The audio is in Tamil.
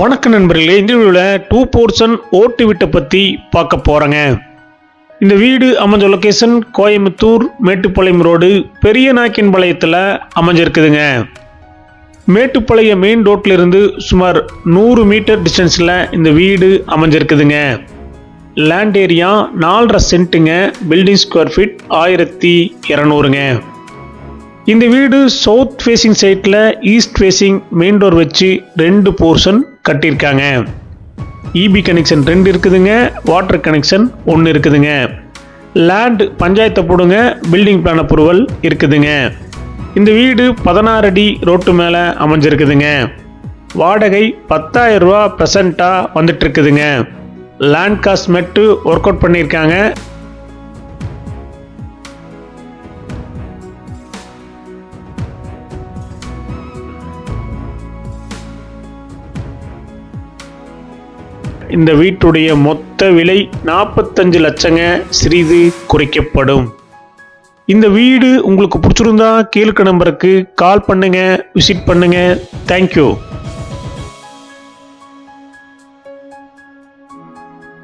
வணக்க நண்பர்களே இந்த வீடியோவில் டூ போர்ஷன் ஓட்டு வீட்டை பற்றி பார்க்க போகிறேங்க இந்த வீடு அமைஞ்ச லொக்கேஷன் கோயம்புத்தூர் மேட்டுப்பாளையம் ரோடு பெரிய நாயக்கன்பாளையத்தில் அமைஞ்சிருக்குதுங்க. மேட்டுப்பாளையம் மெயின் ரோட்ல இருந்து சுமார் நூறு மீட்டர் டிஸ்டன்ஸில் இந்த வீடு அமைஞ்சிருக்குதுங்க. லேண்ட் ஏரியா நாலரை சென்ட்டுங்க பில்டிங் ஸ்கொயர் ஃபீட் ஆயிரத்தி இரநூறுங்க. இந்த வீடு சவுத் ஃபேசிங் சைட்டில் ஈஸ்ட் ஃபேசிங் மெயின் டோர் வச்சு ரெண்டு போர்ஷன் கட்டியிருக்காங்க. இபி கனெக்ஷன் ரெண்டு இருக்குதுங்க வாட்டர் கனெக்ஷன் ஒன்று இருக்குதுங்க. லேண்ட் பஞ்சாயத்தை போடுங்க பில்டிங் பிளான் அப்ரூவல் இருக்குதுங்க. இந்த வீடு பதினாறு அடி ரோட்டு மேலே அமைஞ்சிருக்குதுங்க. வாடகை பத்தாயிரம் ரூபா ப்ரெசண்ட்டாக வந்துட்டு இருக்குதுங்க. லேண்ட் காஸ்ட் மெட்டு ஒர்க் அவுட் பண்ணியிருக்காங்க. இந்த வீட்டுடைய மொத்த விலை நாற்பத்தஞ்சு லட்சங்க சிறிது குறைக்கப்படும். இந்த வீடு உங்களுக்கு பிடிச்சிருந்தா கீழ்க்க நம்பருக்கு கால் பண்ணுங்க விசிட் பண்ணுங்க. தேங்க்யூ